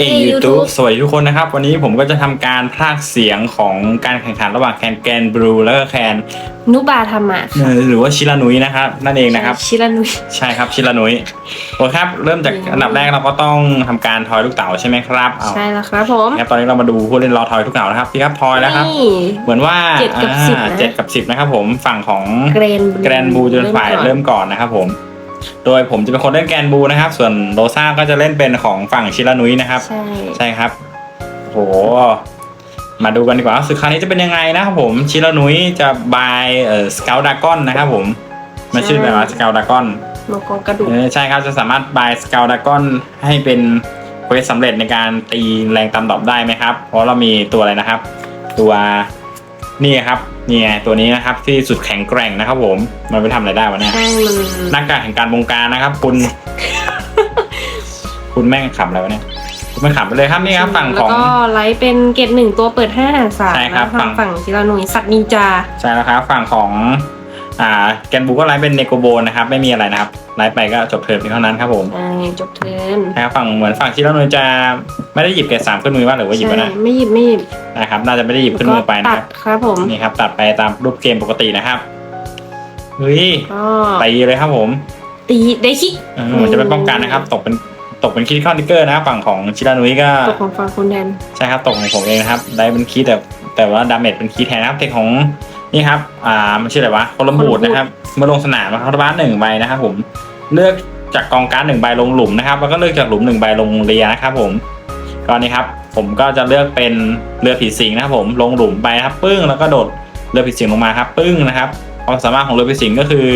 เอ Hey ยูทูบ YouTube สวัสดีทุกคนนะครับ วันนี้ผมก็จะทำการพากย์เสียงของการแข่งขันระหว่างแคนแกนบลูแล้วก็แคนนุบาธรรมะเอ่อหรือว่าชิรานุยนะครับ นั่นเองนะครับ ชิรานุยใช่ครับชิรานุยโอเคครับ เริ่มจากอืมอันดับแรกเราก็ต้องทำการทอยลูกเต๋าใช่ไหมครับเอาใช่แล้วครับผมครับตอนนี้เรามาดูผู้เล่นรอทอยลูกเต๋านะครับพี่ครับทอยแล้วครับ นี่ เหมือนว่าเจ็ดกับอ่าสิบนะเจ็ดกับสิบนะครับผมฝั่งของเกรน แกรนบูจะเป็นฝ่ายเริ่มก่อนนะครับผม โดยผมจะเป็นคนเล่นแกรนบูนะครับ ส่วนโรซ่าก็จะเล่นเป็นของฝั่งชิรานุยนะครับ ใช่ ใช่ครับโห มาดูกันดีกว่าว่าสึกครั้งนี้จะเป็นยังไงนะครับผม ชิรานุยจะบายเอ่อสเกลดากอนนะครับผมมันชื่อแบบว่าสเกลดากอนมังกรกระดูก เออใช่ครับจะสามารถบายสเกลดากอนให้เป็นเควสสำเร็จในการตีแรงตำดอบได้ไหมครับ เพราะเรามีตัวอะไรนะครับ ตัว นี่ครับนี่ไงตัวนี้นะครับที่สุดแข็งแกร่งนะครับ ผมมันไปทำอะไรได้วะเนี่ยใช่มันหน้ากากแห่งการบงการนะครับ คุณ คุณแม่งขำอะไรวะเนี่ยคุณไม่ขำไปเลยครับนี่ครับฝั่งแล้ขวองก็ไลท์เป็นเกรดหนึ่งตัวเปิดห้าหารสามใช่ครับนะฝั่ฝั่งงฝั่งชิรานุยสัตว์นินจา ใช่แล้วครับฝั่งของ อ่าแกนบูก็ไลฟ์เป็นเนโกโบนะครับไม่มีอะไรนะครับไลฟ์ไปก็จบเทิร์นเพียงเท่านั้นครับผมอ่าจบเทิร์นนะครับฝั่งเหมือนฝั่งชิโรนุยจะไม่ได้หยิบเกรดสามขึ้นมือว่าหรือว่าหยิบใช่ไว้นะไม่หยิบไม่หยิบนะครับน่าจะไม่ได้หยิบขึ้นมือไปแล้วนะก็คตัรัดบครับผมนี่ครับตัดไปตามรูปเกมปกตินะครับเฮ้ยก็ตีเลยครับผมตีได้คิเออเหมือนจะเป็นป้องกันนะครับ ตกเป็นตกเป็นคิดคอนดิเกอร์นะครับฝั่งของชิรานุยก็ ตกของฝั่งคุณแดนใช่ครับตกของผมเองนะครับได้เป็นคีย์แต่แต่ว่าดาเมจเป็นคีย์แทนนะครับเทคของ นี่ครับ อ่า มันชื่ออะไรวะโคลัมบูดนะครับ เมื่อลงสนามนะครับบ้านหนึ่งใบนะครับผม เลือกจากกองการ์ดหนึ่งใบลงหลุมนะครับ แล้วก็เลือกจากหลุมหนึ่งใบลงเรียนะครับผม ก็นี่ครับ ผมก็จะเลือกเป็นเรือผีสิงนะครับผม ลงหลุมไปนะครับ ปึ้ง แล้วก็โดดเรือผีสิงลงมาครับ ปึ้งนะครับ ความสามารถของเรือผีสิงก็คือ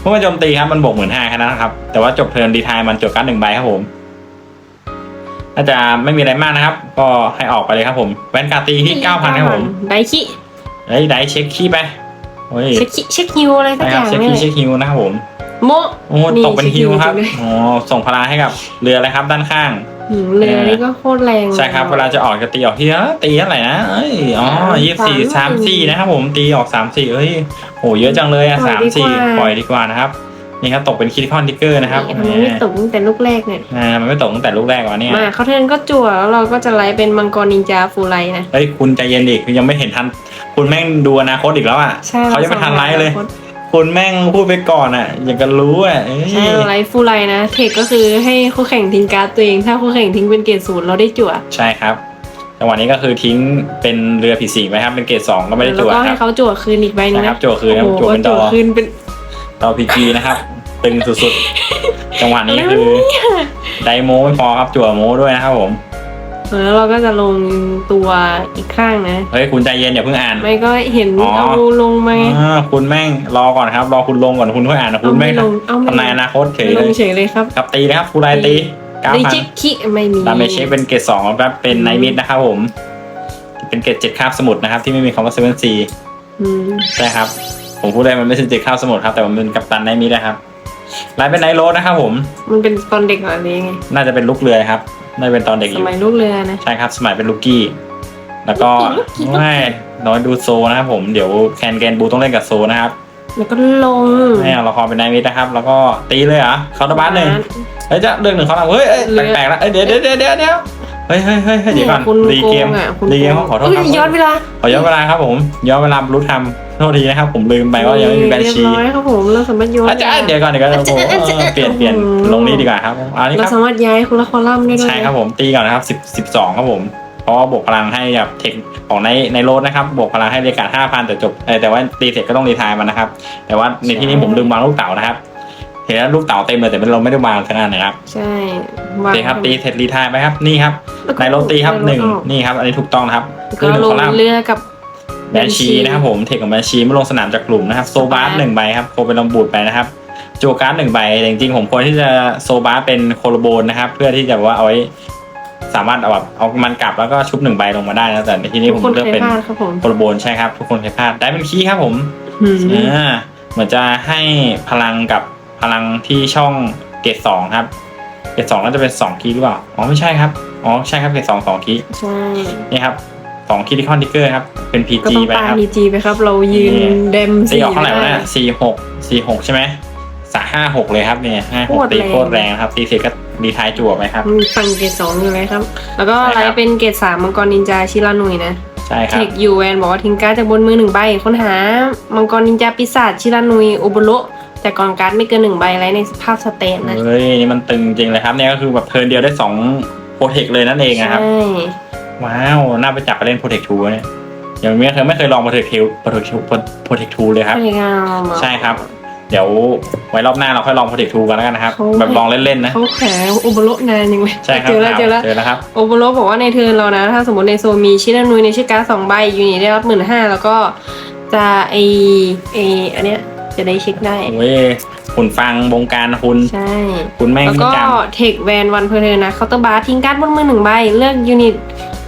เมื่อมันโจมตีครับมันบวกหมื่นห้าแค่นั้นนะครับ แต่ว่าจบเทิร์นดีทายมันจบการ์ดหนึ่งใบครับผมน่าจะไม่มีอะไรมากนะครับ ก็ให้ออกไปเลยครับผม แวนการ์ตีที่9,000ครับผม ได้คิ เฮ้ยได้เช็คขี้ไปโอ้ยเช็คคิเช็คฮิวอะไรสักนะอครับย่างเช็คนี่ขี้แหละเช็คฮิวนะครับผมโมโอ้นี่ตกเป็นเช็คฮิวครับจริงๆเลยอ๋อส่งพลังให้กับเรือเลยครับด้านข้างหืมเรือนี่ก็โคตรแรงใช่ครับเวลาจะออกจะตีออกทีละตีเท่าไหร่นะเอ้ยอ๋อยี่สิบสี่สามสี่นะครับผมตีออกสามสี่เอ้ยโหเยอะจังเลยอะสามสี่ปล่อยดีกว่านะครับ นี่ครับตกเป็นคิดคอนทิกเกอร์นะครับทำไมไม่ตกตั้งแต่ลูกแรกเนี่ยอ่ามันไม่ตกตั้งแต่ลูกแรกวะเนี่ยมาเขาเทิร์นก็จั่วแล้วเราก็จะไลฟ์เป็นมังกรนินจาฟูไลนะเฮ้ยคุณใจเย็นดิคือยังไม่เห็นทัน คุณแม่งดูอนาคตอีกแล้วอะใช่เขายังไม่ทันไลฟ์เลยคุณแม่งพูดไปก่อนอะ อยากจะรู้อะเอ้ยใช่เราไลฟ์ฟูไลนะเทคก็คือให้คู่แข่งทิ้งการ์ดตัวเอง ถ้าคู่แข่งทิ้งเป็นเกรดศูนย์เราได้จั่วใช่ครับจังหวะนี้ก็คือทิ้งเป็นเรือผีสิงไปครับเป็นเกรดสองก็ไม่ได้แล้วจั่วก็คให้รับเขาจั่วคืนอีกใบหนึงนะครับนะจั่วคืนนะโอ้โหจั่วเป็นดจั่อวคืนเป็น ดอพีจีนะครับ ตึงสุดๆ จังหวะนี้คือไดโมไม่พอครับจั่วโมด้วยนะครับผม แล้วเราก็จะลงตัวอีกข้างนะ เฮ้ย คุณใจเย็นอย่าเพิ่งอ่าน ไม่ก็เห็นอ๋อเอาลงมาไงอ่าคุณแม่งรอก่อนครับ รอคุณลงก่อนคุณค่อยอ่านนะคุณเอาแม่ไม่งลงเอาไม่ทำนายอนาคตเฉยลเลงยเฉยเลยครับครับตีนะครับฟูไลตีเก้าได้พันเช็คคิไม่มีดาเมจเช็คเป็นเกรดสองครับเป็นไนมิดนะครับผม เป็นเกรดเจ็ดคาบสมุดนะครับ ที่ไม่มีคำว่าเซเว่นซีอืมใช่ครับ ผมพูดได้มันไม่ใช่เจ็ดคาบสมุดครับ แต่มันเป็นกัปตันไนมิดนะครับไลฟ์เป็นไนโรสนะครับผมมันเป็นตอนเด็กเหรอหรือยังไงน่าจะเป็นลูกเรือครับน่าจะเป็นตอนเด็กอสยู่มัยลูกเรือนะ ใช่ครับสมัยเป็นลูกกี้ แล้วก็ลูกกี้ลูกกี้ ไม่น้อยดูโซนะครับผมเดี๋ยวแคนแกนบูต้องเล่นกับโซนะครับแล้วก็ลงไม่เอาละครเป็นไนมิดนะครับ แล้วก็ตีเลยเหรอเขาตะบ้านหนึ่ง เฮ้ยจะเรื่องหนึ่งเขาทำเฮ้ยเอ้ยเรือแปลกๆแล้วเอ้ยเดี๋ยวเดี๋ยวเดี๋ยวเดี๋ยวเดี๋ยวเฮ้ยเฮ้ยเฮ้ยเฮ้ยเดี๋ยวก่อนคุณรีเกมโงอะคุณรีเกมโงขอโทษเอ้ยครับ ย้อนเวลาขอย้อนเวลาครับผม ย้อนเวลารู้ทำ โทษทีนะครับ ผมลืมไปว่ายังไม่มีแบนชีเรียบร้อยครับผมเราสามารถย้อนอาจารย์เดี๋ยวก่อนเดี๋ยวก่อนอาจารย์โอ้โหอาจารย์เปลี่ยนเปลี่ยนโอ้โหลงนี้ดีกว่าครับอันนี้คเรารับสามารถย้ายคนละคอลัมน์ได้ด้วยใช่ครับผมตีก่อนนะครับสิบสิบสองครับผมเพราะว่าบวกพลังให้แบบเทคของในในโรดนะครับบวกพลังให้เรียกการห้าพันแต่จบเออแต่ว่าตีเสร็จก็ต้องรีไทายมันนะครับ แต่ว่าในที่นี้ผมลืมวางลูกเต๋านะครับเห็นแล้วลูกเต๋าเต็มเลยแต่เราไม่ได้วางขนาดนะครับ ใช่โอเคครับตีเสร็จรีไทายไปครับนี่ครับแล้วก็ในโรตีครับหนึ่งแล้วก็นี่ครับ อันนี้ถูกต้องนะครับก็หนึ่งลงคอลัมน์เรือกับ แบนชีนะครับผมเทคของแบนชีเมื่อลงสนามจากกลุ่มนะครับโซบาร์หนึ่งใบครับโคเป็นลำบูดไปนะครับโจการ์ดหนึ่งใบแต่จริงๆผมควรที่จะโซบาร์เป็นโคโลโบนนะครับ เพื่อที่จะว่าเอาไว้สามารถเอาแบบเอามันกลับแล้วก็ชุบหนึ่งใบลงมาได้นะแต่ในที่นี้ทุผกมคนเลือกเคยเป็นพลาดครับผมโคโลโบนใช่ครับทุกคนเคยพลาดได้เป็นคีย์ครับผมอืมอ่าเหมือนจะให้พลังกับพลังที่ช่องเกรดสองครับเกรดสองน่าจะเป็นสองคีย์หรือเปล่าอ๋อไม่ใช่ครับอ๋อใช่ครับเกรดสองสองคีย์ใช่นี่ครับ สองคีย์ที่คอนทิกเกอร์ครับ เป็นก็ PG ต้องไปตามครับพีจีไปครับ เรายืนนี่ เดมตีออกเท่าไหร่วะม่เนี่ยสี่หกสี่หกใช่ไหมสาห้าหกเลยครับเนี่ยห้าหกโคตรตีแรงโคตรแรงครับตีเสร็จก็ดีทายจั่วไปครับ มันฟังเกรดสองอยู่เลยครับ แล้วก็ใช่ไลครับท์เป็นเกรดสามมังกรนินจาชิรานุยนะ ใช่คเทรับ คยูแวนบอกว่าทิ้งการ์ดจากบนมือหนึ่งใบค้นหา มังกรนินจาปีศาจชิรานุยโอโบโรแต่กองการ์ดไม่เกินหนึ่งใบไลท์ในสภาพสเตนนะเฮ้ยนี่มันตึงจริงเลยครับเนี่ยก็คือแบบเทิร์นเดียวได้สองโปรเทคเลยนั่นเองนะครับ ใช่ ว้าวน่าไปจับไปเล่นโปรเทคทูเนี่ยยังไม่เคยไม่เคยลองโปรเทคทูโปรเทคทูโปรเทคทูเลยครับใช่ครับใช่ครับ เดี๋ยวไว้รอบหน้าเราค่อยลองโปรเทคทูกันแล้วกันนะครับเขาแบบลองเล่นๆนะ เขาแขโอโบโรนานยังเลยใช่ครับเจอแล้วเจอแล้ว เจอแล้วครับ โอโบโรบอกว่าในเทิร์นเรานะ ถ้าสมมติในโซนมีชิรานุยในชื่อการ์ดสองใบยูนิตได้รับหมื่นห้าแล้วก็จะไอไออันเนี้ยจะได้เช็คได้ โอ้ยคุณฟังวงการคุณ ใช่ คุณแม่งแล้วนี่ก็จเทคแวนวันเพอร์เทนนะเคาน์เตอร์บาร์ทิ้งการ์ดบนมือหนึ่งใบ เลือกยูนิต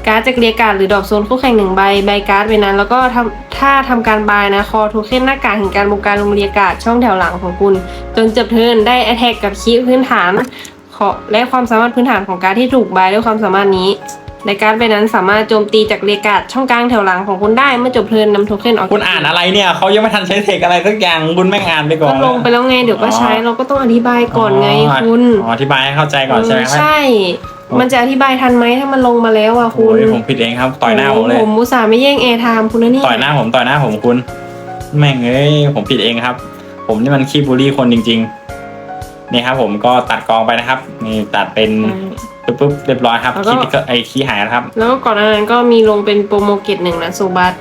การ์ดจากเรียกการ์ดหรือดรอปโซนคู่แข่งหนึ่งใบใบการ์ดไปนั้น แล้วก็ทำถ้าทำการบายนะคอโทเค็นหน้ากากแห่งการบงการลงเรียกการ์ดช่องแถวหลังของคุณ จนจบเทิร์นได้แอ t แทกกับคีย์พื้นฐานขอและความสามารถพื้นฐานของการ์ดที่ถูกบายด้วยความสามารถนี้ในการ์ดใบนั้นสามารถโจมตีจากเรียกการ์ดช่องกลางแถวหลังของคุณได้เมื่อจบเทิร์นนำโทเค็นออกำคุณอ่านอะไรเนี่ยเขายังไม่ทันใช้เทคอะไรสักอย่างคุณแม่งอ่านไปก่อก็นลงไปแล้วไงเดี๋ยวก็ใช้อ๋อเราก็ต้องอธิบายก่อนไงอ๋อคุณอ๋ออธิบายให้เข้าใจก่อนใช่ไหมเออใช่ มันจะอธิบายทันไหมถ้ามันลงมาแล้วอะคุโอ้ณยผมผิดเองครับต่อยหน้าผมเลย ผมมุตส่าห์ไม่แย่งแอร์ไทม์คุณนะเนี่ยต่อยหน้าผมต่อยหน้าผมคุณ แม่งเอ้ยผมผิดเองครับ ผมนี่มันขี้บูลลี่คนจริงๆนี่ครับ ผมก็ตัดกองไปนะครับนี่ตัดเป็นปุ๊บปุ๊บเรียบร้อยครับแล้วก็ขี้ก็ไอขี้หายนะครับ แล้วก็ก่อนหน้านั้นก็มีลงเป็นโปรโมเกตหนึ่งนะโซบัส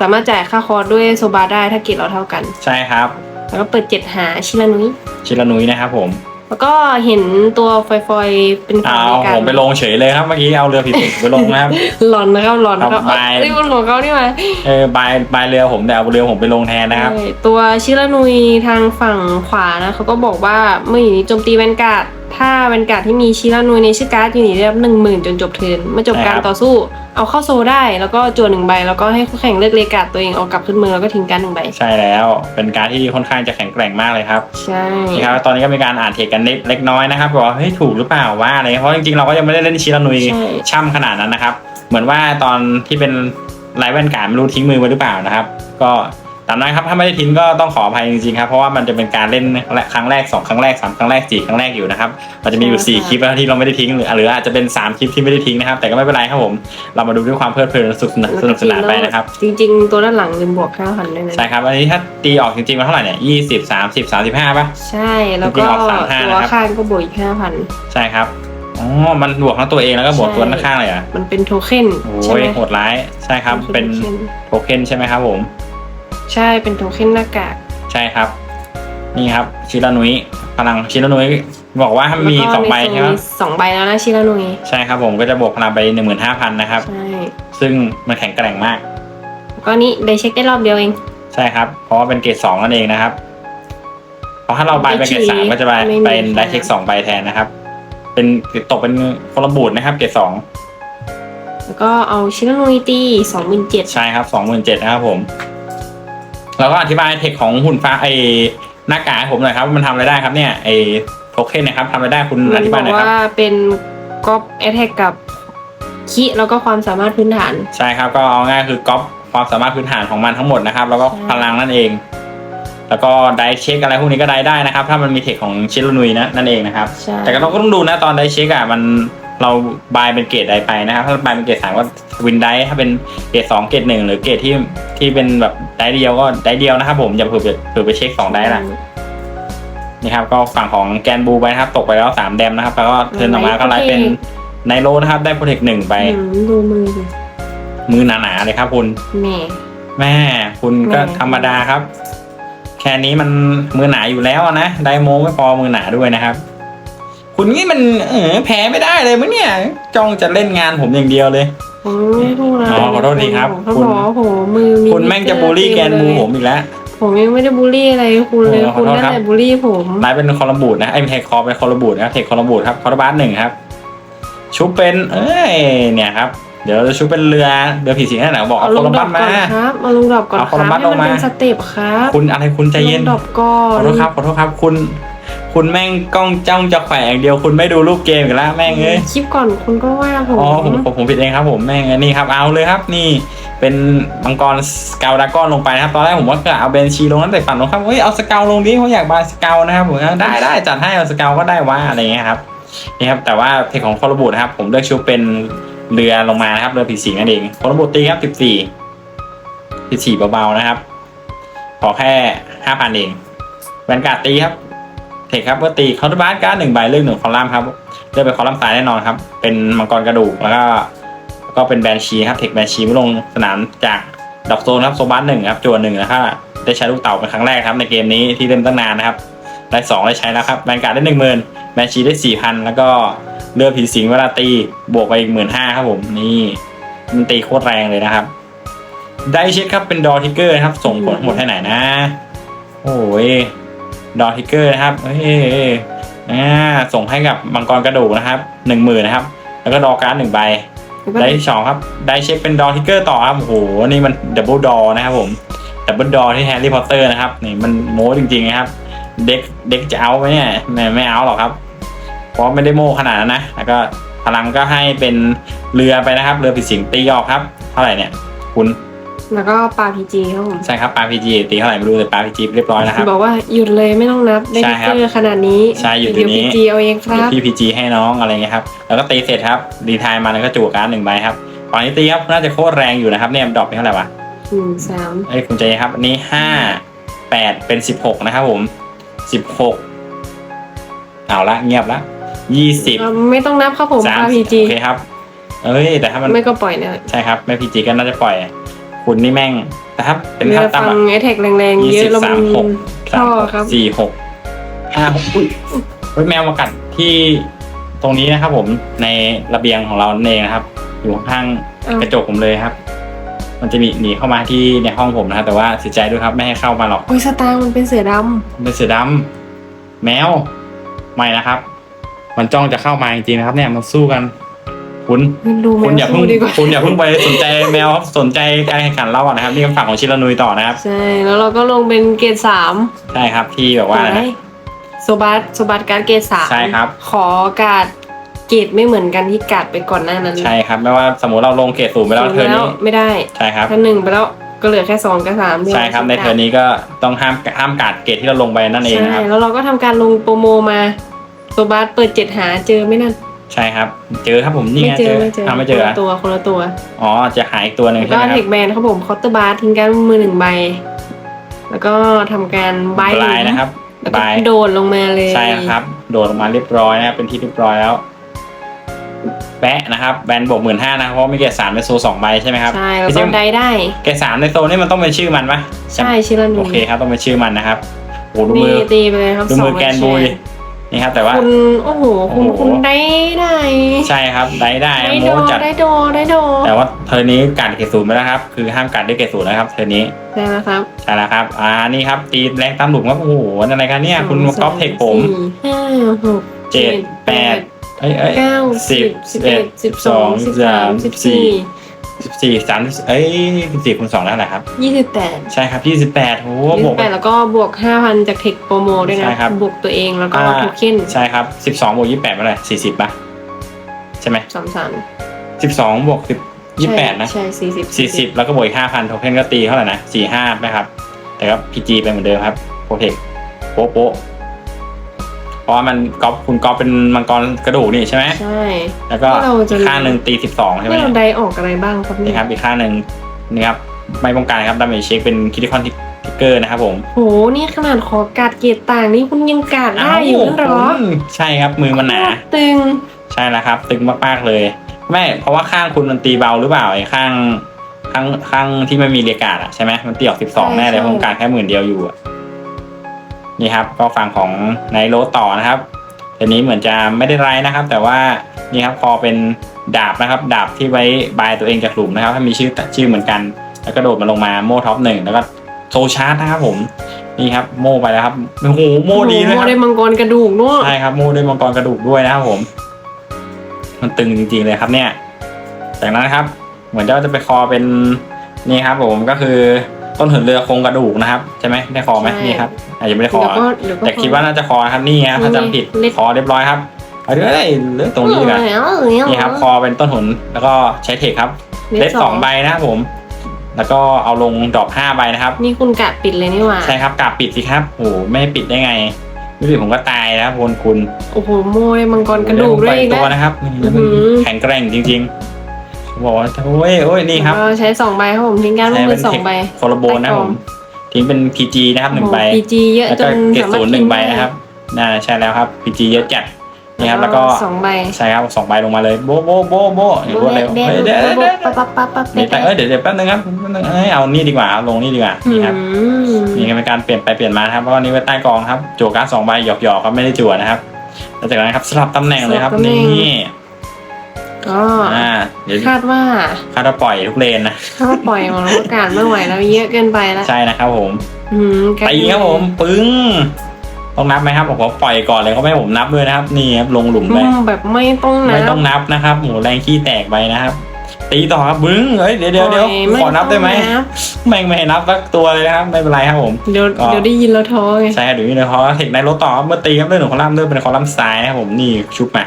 สามารถจ่ายค่าคอร์สด้วยโซบัสได้ถ้าเกตเราเท่ากัน ใช่ครับ แล้วก็เปิดเจ็ดหาชิลานุยชิลานุยนะครับผม แล้วก็เห็นตัวฟอยๆเป็นฝั่งเอาเดียวกันผมไปลงเฉยเลยครับเมื่อกี้เอาเรือผิดไปลงนะครับ หลอนนะครับหลอนนะครับครับบายเอ้ยมันของเขานี่มาเออบายบายเรือผมแต่เอาเรือผมไปลงแทนนะครับใช่ตัวชิลานุยทางฝั่งขวานะเขาก็บอกว่าเมื่ออยู่นี้โจมตีแวนการ์ด ถ้าแวนการ์ดที่มีชิลานุยในชื่อการ์ดอยู่นี่ได้รับหนึ่งหมื่นจนจบเทิร์นเมื่อจบการใช่ครับต่อสู้ เอาเข้าโซได้แล้วก็จวนหนึ่งใบ แล้วก็ให้คู่แข่งเลือกเลกการ์ดตัวเองเอากลับขึ้นมือแล้วก็ทิ้งการดหนึ่งใบ ใช่แล้วเป็นการที่ค่อนข้างจะแข็งแกร่งมากเลยครับ ใช่นี่ครับตอนนี้ก็มีการอ่านเทคกันเล็กเล็กน้อยนะครับบอกว่าเฮ้ยถูกหรือเปล่าว่าอะไรเพราะจริงๆเราก็ยังไม่ได้เล่นชิรานุยใช่ช่ำขนาดนั้นนะครับ เหมือนว่าตอนที่เป็นไลฟ์แวนการ์ดไม่รู้ทิ้งมือไว้หรือเปล่านะครับ ก็ ตามนั้นครับถ้าไม่ได้ทิ้งก็ต้องขออภัยจริงๆครับเพราะว่ามันจะเป็นการเล่นครั้งแรกสองครั้งแรกสามครั้งแรกสี่ครั้งแรกอยู่นะครับมันจะมีอยู่สี่คลิปที่เราไม่ได้ทิ้งหรือหรืออาจจะเป็นสามคลิปที่ไม่ได้ทิ้งนะครับ แต่ก็ไม่เป็นไรครับผม เรามาดูด้วยความเพลิดเพลินสนุกสนานสนุกสนานไปนะครับจริง ๆ ตัวด้านหลังลืมบวกห้าพันด้วยนะใช่ครับอันนี้ถ้าตีออกจริงๆมาเท่าไหร่เนี่ยยี่สิบสามสิบสามสิบห้าป่ะใช่แล้วจริก็งๆออก35ตัวนะครับข้างก็บวกอีกห้าพันใช่ครับอ๋อ มันบวกทั้งตัวเองแล้วก็บวกตัวข้างๆเลยเหรอะ มันเป็นโทเค็นใช่โอ้ไหยมโหดร้าย ใช่ครับ เป็นโทค็โทเค็นใช่ไหมครับผม ใช่เป็นโทเค็นหน้ากาก ใช่ครับ นี่ครับ ชิรานุยพลังชิรานุยบอกว่าถ้ามีแล้วก็สองใบในใช่ไหมมีสองใบแล้วนะชิรานุยใช่ครับผมก็จะบวกพลังไปหนึ่งหมื่นห้าพันนะครับ ใช่ ซึ่งมันแข็งแกร่งมาก ก็นี่ได้เช็คได้รอบเดียวเอง ใช่ครับ เพราะว่าเป็นเกรดสองนั่นเองนะครับ เพราะถ้าเราใบเป็นเกรดสามก็จะใบไม่มีเป็นค่ะได้เช็คสองใบแทนนะครับ เป็นตกเป็นคนละบูดนะครับ เกรดสองแล้วก็เอาชิรานุยตีสองหมื่นเจ็ดใช่ครับสองหมื่นเจ็ดนะครับผม แล้วก็อธิบายเทคของหุ่นฟ้าไอหน้ากากให้ผมหน่อยครับว่ามันทำอะไรได้ครับเนี่ยไอโทเค็นนะครับทำอะไรได้คุณมัอนธิบบาอยกหน่อยครับ ว่าเป็นก๊อปแอทแทกกับคิแล้วก็ความสามารถพื้นฐาน ใช่ครับก็เอาง่ายคือก๊อปความสามารถพื้นฐานของมันทั้งหมดนะครับ แล้วก็ใช่พลังนั่นเอง แล้วก็ได้เช็คอะไรพวกนี้ก็ได้ได้นะครับ ถ้ามันมีเทคของชิลนุยนะนั่นเองนะครับ ใช่แต่ก็เราก็ต้องดูนะตอนได้เช็คอะมัน เราบายเป็นเกรดใดไปนะครับ ถ้าบายเป็นเกรดสามก็วินได้ถ้าเป็นเกรดสองเกรดหนึ่งหรือเกรดที่ที่เป็นแบบได้เดียวก็ได้เดียวนะครับผมอย่าเผื่อไปเผื่อไปเช็คสองได้ละนี่ครับก็ฝั่งของแกนบูไปนะครับ ตกไปแล้วสามแดมนะครับ แล้วก็เทิร์นออกมาก็ไลฟ์เป็นไนโรนะครับ ได้โปรเทคหนึ่งไปอืมดูมือดิมือหนาๆเลยครับคุณแหม่แม่ คุณก็แม่ธรรมดาครับ แค่นี้มันมือหนาอยู่แล้วอะนะ ไดโมไม่พอมือหนาด้วยนะครับ คุณนี่มันเออแพ้ไม่ได้เลยมั้งเนี่ย จ้องจะเล่นงานผมอย่างเดียวเลยผมไม่พูดนะอ๋อขอโทษทีครับเขาคุณ บอกว่าโหมือมีคุณแม่งจะบูลลี่แกนบูผมอีกแล้ว ผมยังไม่ได้บูลลี่อะไรคุณเลยโอ้ขอคุณโทษนั่นครับ แหละบูลลี่ผมไลฟ์เป็นคอลัมบูดนะไอ้ไม่ใช่คอเป็นคอลัมบูดนะครับเทคคอลัมบูดครับคอร์บาสหนึ่งครับ ชุบเป็นเอ้ยเนี่ยครับ เดี๋ยวเราจะชุบเป็นเรือเรือผีสิงห์นั่นแหละบอกเอาเอาลคองลัมดรบัอสปก่มา อนครับเอาลงดรอปก่อนเอาคคอลัรับมบัสให้มันลงมา เป็นสเต็ปครับคุณอะไรคุณใจเย็นลงดรอปก่อขอนโทษครับขอโทษครับคุณ คุณแม่งกล้องจ้องจะแขวะอย่างเดียวคุณไม่ดูรูปเกมกันแล้วแม่งเอ้ย คลิปก่อนคุณก็ว่าผมอ๋อผมผมผมผิดเองครับผมแม่งนี่ครับเอาเลยครับนี่เป็นมังกรสเกลดากอนลงไปนะครับตอนแรกผมว่าจะเอาเบนชีลงนั้นแต่ฝันลงครับเฮ้ยเอาสเกลลงดิเขาอยากบายสเกลนะครับผมได้ได้จัดให้เอาสเกลก็ได้ว่าอะไรเงี้ยครับนี่ครับแต่ว่าเทคของโคโรบุนะครับผมเลือกชุบเป็นเรือลงมานะครับเรือผีสิงนั่นเองโคโรบุตีครับสิบสี่สิบสี่เบาๆนะครับขอแค่ห้าพันเองแวนการ์ดตีครับเทคครับก็ตีเคาน์เตอร์บาร์การ์ดหนึ่งใบเลือกหนึ่งคอลัมน์ครับเลือกเป็นคอลัมน์ซ้ายแน่นอนครับ เป็นมังกรกระดูกแล้วก็ก็เป็นแบนชีครับเทคแบนชีไม่ลงสนามจากดอกโซนครับโซบัสหนึ่งครับจวนหนึ่งนะครับได้ใช้ลูกเต่าเป็นครั้งแรกครับในเกมนี้ที่เล่นตั้งนานนะครับได้สองได้ใช้แล้วครับแบนการ์ดได้หนึ่งหมื่นแบนชีได้สี่พันแล้วก็เลือดผีสิงเวลาตีบวกไปอีกหมื่นห้าครับผมนี่มันตีโคตรแรงเลยนะครับ ได้เช็คครับเป็นดอทิกเกอร์ครับส่งผลหมดให้ไหนนะ โอ้ย ดอทิกเกอร์นะครับเฮ้ยอ่าส่งให้กับมังกรกระดูกนะครับหนึ่งหมื่นนะครับ แล้วก็ดอการ์ดหนึ่งใบแล้วก็ได้ที่สองครับ ได้เช็คเป็นดอทิกเกอร์ต่อครับ โอ้โห นี่มันดับเบิลดอนะครับผมดับเบิลดอที่แฮร์รี่พอตเตอร์นะครับ นี่มันโม้จริงๆนะครับ เด็กเด็กจะเอาไหมเนี่ย ไม่ไม่เอาหรอกครับ เพราะไม่ได้โม้ขนาดนั้นนะ แล้วก็พลังก็ให้เป็นเรือไปนะครับ เรือผีสิงตีออกครับ เท่าไหร่เนี่ย คุณ แล้วก็ปลาพีจีครับผมใช่ครับปาพีจีตีเท่าไหร่ไม่รู้แต่ปาพีจีเรียบร้อยแล้วครับ บอกว่าหยุดเลยไม่ต้องนับได้ใช่ทิกครับเกอร์ขนาดนี้ใช่หยุดเดี๋ยวอยู่นี้พีจีเอาเองครับพี่พีจีให้น้องอะไรเงี้ยครับแล้วก็ตีเสร็จครับดีทายมาแล้วก็จั่วการ์ดหนึ่งใบครับตอนนี้ตีครับน่าจะโคตรแรงอยู่นะครับเนี่ยดรอปเป็นเท่าไหร่วะหนึ่งสามเอ้ยคุณเจครับอันนี้ห้าแปดเป็นสิบหกนะครับผมสิบหกเอาละเงียบละยี่สิบอ่าไม่ต้องนับครับผมสามปลาพีจีโอเคครับเอ้ยแต่ถ้ามันไม่ก็ปล่อยเนี่ยใช่ครับไม่พีจีก็น่าจะปล่อย คุณนี่แม่งแต่ถ้าเป็นเรือถ้าฟัต่ำงอะไอแท็กแรงๆยี่เยสิอะบแล้วสามัมนหกสาท่มอหกครับสี่หกห้าหกอุ้ยเฮ้ยแมวมากัดที่ตรงนี้นะครับ ผมในระเบียงของเรานั่นเองนะครับ อยู่ข้างอ้าวกระจกผมเลยครับ มันจะมีหนีเข้ามาที่ในห้องผมนะครับแต่ว่าเสียใจด้วยครับไม่ให้เข้ามาหรอกโอ้ยสตางค์มันเป็นเสือดเป็นเสือดำแมวไม่นะครับ มันจ้องจะเข้ามาจริงๆนะครับ เนี่ยมันสู้กัน คุณำมันดูแมคุณวอย่าเพิ่งสู้ดีกว่า คุณอย่าเพิ่งไปสนใจแมวครับสนใจการแข่งขันเราอะนะครับ นี่คำฝั่งของชิรานุยต่อนะครับ ใช่ แล้วเราก็ลงเป็นเกรดสามใช่ครับที่แบบว่าอะไรนะ โซบัสโซบัสการดเกรดสามใช่ครับ ขอการดเกรดไม่เหมือนกันที่การดไปก่อนหน้านั้นใช่ครับไม่ว่าสมมติเราลงเกรดศูนย์ไปแล้วศูนย์เทอร์นี้ไม่ได้ใช่ครับ ถ้าหนึ่งไปแล้วก็เหลือแค่สองกับสามที่ใช่ครับในเทอร์นี้ก็ต้องห้ามห้ามการดเกรดที่เราลงไปนั่นเองนะครับใช่แล้วเราก็ทำการลงโปรโมมาโซบัสเปิดเจ็ดหาเจอไหม่นั่น ใช่ครับ เจอครับผมนี่ไม่ไงเจอไม่เจออ้าวไม่เจอคนเหรอละตัวคนละตัวอ๋อจะหายอีกตัวหนึ่งแล้วใช่ก็ไหมคเทรับคแบนครับผมคอตเตอร์บาร์ทิ้งการดมือหนึ่งใบ แล้วก็ทำการใบลายนะครับแล้วก็บายโดดลงมาเลยใช่ครับ โดดลงมาเรียบร้อยนะครับเป็นที่เรียบร้อยแล้วแปะนะครับแบนบวกหมื่นห้านะครับเพราะมีเกรดสามในโซสองใบใช่ไหมครับ ใช่แล้วจก็ริงๆได้ได้ เกรดสามในโซนี่มันต้องเป็นชื่อมันปะใช่ชิลานุโอเคครับต้องเป็นชื่อมันนะครับโอ้ดูนี่มือตีไปเลยครับดูมือสงแกนบุย นี่ครับแต่ว่า คุณโอ้โหคุณโอ้โห คุณได้ได้ใช่ครับได้ได้ได้โมโดจัด ได้โดได้โดแต่ว่าเทอร์นี้การเกรดศูนย์ไปแล้วครับ คือห้ามการด้วยเกรดศูนย์นะครับเทอร์นี้ใช่แล้วครับใช่แล้วครับ อ่านี่ครับตีแรงตามหลุมครับโอ้โหอะไรกันเนี่ยคุณก๊อฟเทคผมสี่ห้าหกเจ็ดแปดเอ้ยเอ้ย เก้าสิบสิบเอ็ดสิบสองสิบสามสิบสี่ สิบสี่สามเอ้ยสิบสี่คูณสองแล้วแหละครับ ยี่สิบแปดใช่ครับยี่สิบแปดโหยี่บสิวกบแปดแล้วก็บวกห้าพันจากเทคโปรโมด้วยใช่นะครับ บวกตัวเองแล้วก็อ่าโทเค็นใช่ครับสิบสองบวกยี่แปดเท่าไหร่สี่สิบป่ะใช่ไหมสามสามสิบสองบวกสิบยี่แปดนะใช่สี่สิบสี่สิบแล้วก็บวกห้าพันโทเค็นก็ตีเท่าไหร่นะสี่ห้านะครับ แต่ก็พีจีไปเหมือนเดิมครับโปรเทคโป๊ะโป๊ะ เพราะว่ามันก๊อปคุณก๊อปเป็นมังกรกระดูกนี่ใช่ไหมใช่ แล้วก็เราจะ อีกข้างหนึ่งตีสิบสองใช่ไหมนี่เราเนี่ยได้ออกอะไรบ้างครับนี่เนี่ยครับอีกข้างหนึ่งนี่ครับไม่ป้องกันครับดาเมจเช็คเป็นคิติคอนทิกเกอร์นะครับผมโหนี่ขนาดขอการดเกรดต่างนี่คุณยังการดได้อยู่นั่นเหรอมใช่ครับมือมันหนาโคตรตึง ใช่แล้วครับ ตึงมากๆเลยไม่เพราะว่าข้างคุณมันตีเบาหรือเปล่าไอ้ข้างข้างข้างที่ไม่มีเรียกาดอะใช่ไหมมันตีออกสิบสองใช่แน่เลยใช่เพราะผมการแค่หมื่นเดียวอยู่อะ นี่ครับก็ฝั่งของไนโรต่อนะครับทีนี้เหมือนจะไม่ได้ไรนะครับ แต่ว่านี่ครับพอเป็นดาบนะครับ ดาบที่ไว้บายตัวเองจากหลุมนะครับ ถ้ามีชื่อชื่อเหมือนกัน แล้วก็โดดมาลงมาโม่ท็อปหนึ่งแล้วก็โซชาร์จนะครับผมนี่ครับโม่ไปแล้วครับโอ้โหโม่ดีเลยคโมรับได้มังกรกระดูกเนาะใช่ครับโม่ด้วยมังกรกระดูกด้วยนะครับผม มันตึงจริงๆเลยครับเนี่ย จากนั้นครับ เหมือนจะจะไปคอเป็นนี่ครับผมก็คือต้นหินเรือโครงกระดูกนะครับใช่ไหมได้คอไหมนี่ครับ อาจจะไม่ได้คอเดี๋ยวก็เดี๋ยวก็แต่คิดว่าน่าจะคอนะครับนี่ครับถ้าจำผิดเล็กคอเรียบร้อยครับเอาเดี๋ยวได้เลือกตรงนี้ดีกว่านี่ครับ คอเป็นต้นหินแล้วก็ใช้เทคครับเล็ดสองใบนะครับผม แล้วก็เอาลงดอกห้าใบนะครับ นี่คุณกะปิดเลยนี่หว่าใช่ครับกาบปิดสิครับโหไม่ให้ปิดได้ไงรู้สึกผมก็ตายนะครับคุณคุณโอ้โหโมได้มังกรกระดูกด้วยอีกตัวแล้วนะครับอื้อหือ แข็งแกร่งจริงๆบอกว่าโอ้ยโอ้ยนี่ครับก็ใช้สองใบครับผมทิ้งการร่วมมือสองใบโคโลโบนะครับผม ทิ้งเป็น PG นะครับหนึ่งใบ พีจีเยอะแล้วจก็นเกรดสามารศูถนย์หนึ่งทิ้ใบนะครับน่าใช่แล้วครับ PG เยอะจัดนี่ครับแล้วก็สองใบใช่ครับสองใบลงมาเลยโบโบโบโบเดี๋ยวรวดเร็วแดงเฮ้ยเดี๋ยวๆเดี๋ยวเดี๋ยวปั๊บปั๊บปั๊บปั๊บเดี๋ยวแต่เอ้ยเดี๋ยวเดี๋ยวแป๊บนึงครับแป๊บนึงเอ้ยเอานี่ดีกว่าเอาลงนี่ดีกว่าอืนี่ครับมนี่ก็เป็นการเปลี่ยนไปเปลี่ยนมานะครับเพราะวันนี้ไว้ใต้กองครับจั่วการ์ดสองใบหยอกๆครับไม่ได้จั่วนะครับแล้วจากนั้นครับสลับตำแหน่งเลยครับนี่ ก็อ่าเดี๋ยวคาดว่าคาดว่าปล่อยทุกเลนนะถ้าว่าปล่อยมันโอกาสไม่ไหวแล้วเยอะเกินไปแล้วใช่นะครับผมอืมกลายตีเป็นครับผมปึ้งต้องนับไหมครับผมขอปล่อยก่อนเลยเขาไม่ให้ผมนับด้วยนะครับ นี่ครับลงหลุมไปอืมแบบไม่ต้องนะไม่ต้องนับนะครับหมูแรงขี้แตกไปนะครับตีต่อครับบึ้งเฮ้ยเดี๋ยวเดี๋ยวเดี๋ยวปล่ขอนับได้ไหมต้องนับแม่งไม่ให้นับสักตัวเลยนะครับไม่เป็นไรครับผมเดี๋ยวก็เดี๋ยวได้ยินแล้วท้อไงใช่ครับเดี๋ยวนี้เลยเพราะว่าเทคในรถต่อครับเมื่อตีครับเรื่องของคอลัมน์เรื่องเป็นคอลัมน์ซ้ายนะครับผมนี่ชุบมา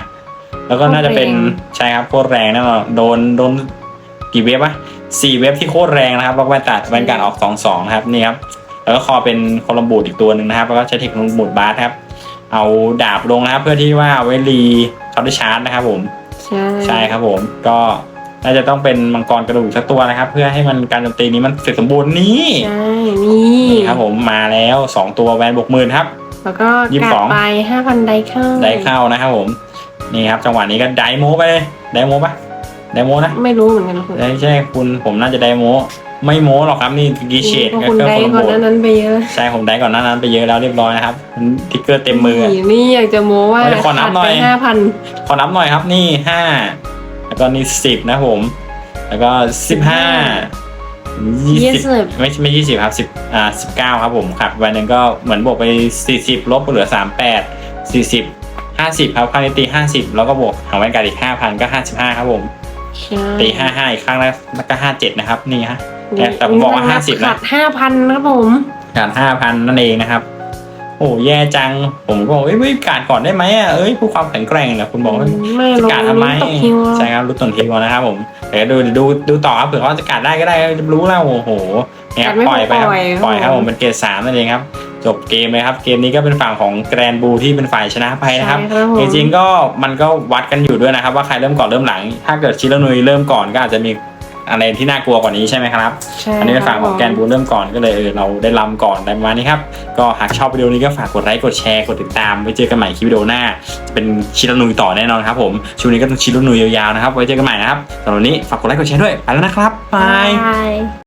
แล้วก็น่าจะเป็นใช่ครับโคตรแรงแน่นอนโดนโดนกี่เว็บวะสี่เว็บที่โคตรแรงนะครับแล้วก็แวนตัดแวนการออกสองสองนะครับนี่ครับแล้วก็คอเป็นโคลัมบูดอีกตัวหนึ่งนะครับแล้วก็ใช้เทคโนโลยีบูดบาร์ครับ เอาดาบลงนะครับ เพื่อที่ว่าเอาไว้รีเขาได้ชาร์จนะครับ ผมใช่ใช่ครับผมก็น่าจะต้องเป็นมังกรกระดูกสักตัวนะครับ เพื่อให้มันการโจมตีนี้มันเสร็จสมบูรณ์นี่ใช่นี่นี่ครับผมมาแล้วสองตัวแวนบวกหมื่นครับ แล้วก็ยี่สิบกาสดองไปห้าพันไดเข้าได้เข้านะครับผม นี่ครับจังหวะนี้ก็ไดโมไปเลยไดโมปะไดโมนะไม่รู้เหมือนกันคุณไม่ใช่คุณผมน่าจะไดโมไม่โมหรอกครับนี่กีเชดเพราะก็คุณเครื่องได้คนละก่โบอนหดน้านั้นไปเยอะใช่ผมได้ก่อนหน้านั้นไปเยอะแล้วเรียบร้อยนะครับทิกเกอร์เต็มมือนี่นี่อยากจะโม้ว่าเฮ้ยขอนับหน่อยห้าพันขอนับหน่อยครับนี่ห้าแล้วก็นี่สิบนะผม แล้วก็สิบห้ายี่สิบไม่ไม่ยี่สิบครับสิบอ่าสิบเก้าครับผมครับวันหนึ่งก็เหมือนบวกไปสี่สิบลบเหลือสามแปดสี่สิบ ห้าสิบครับค่านิตีห้าสิบแล้วก็บวกหางแวนการดอีกห้าพันก็ห้าสิบห้าครับผม ใช่ตีห้าห้าอีกครั้งแล้วแล้วก็ห้าเจ็ดนะครับ นี่ฮะ แต่แต่ผมบอกว่า 50นะขาดห้าพันครับผมการห้าพันนั่นเองนะครับ โอ้แย่จัง ผมก็บอกเอ้ยเว้ยการก่อนได้ไหมอะเอ้ยผู้ความแข็งแกร่งนะคุณบอกว่า ไม่ลงการทำไมตกฮิวใช่ครับรู้ต้นทีก่อนนะครับผมเดี๋ยวดูดูดูต่อครับเผื่อเขาจะกัดได้ก็ได้จะรู้แล้วโอ้โหเนี่ยครับปล่อยไปครับปล่อยครับผมเป็นเกรดสามนั่นเองครับ จบเกมเลยครับ เกมนี้ก็เป็นฝั่งของแกรนบูที่เป็นฝ่ายชนะไปนะครับ ใช่ครับผม จริงๆก็มันก็วัดกันอยู่ด้วยนะครับ ว่าใครเริ่มก่อนเริ่มหลัง ถ้าเกิดชิลนุยเริ่มก่อนก็อาจจะมีอะไรที่น่ากลัวกว่านี้ใช่ไหมครับ ใช่อันนี้เป็นฝั่งของครับผมแกนบูเริ่มก่อนก็เลยเออเราได้ลำก่อนอะไรประมาณนี้ครับ ก็หากชอบวิดีโอนี้ก็ฝากกดไลค์กดแชร์กดติดตามไว้เจอกันใหม่คลิปวิดีโอหน้า จะเป็นชิลนุยต่อแน่นอนครับผมช่วงนี้ก็ต้องชิลนุยยาวๆนะครับ ไว้เจอกันใหม่นะครับสำหรับวันนี้ฝากกดไลค์กดแชร์ด้วยไปแล้วนะครับบายบาย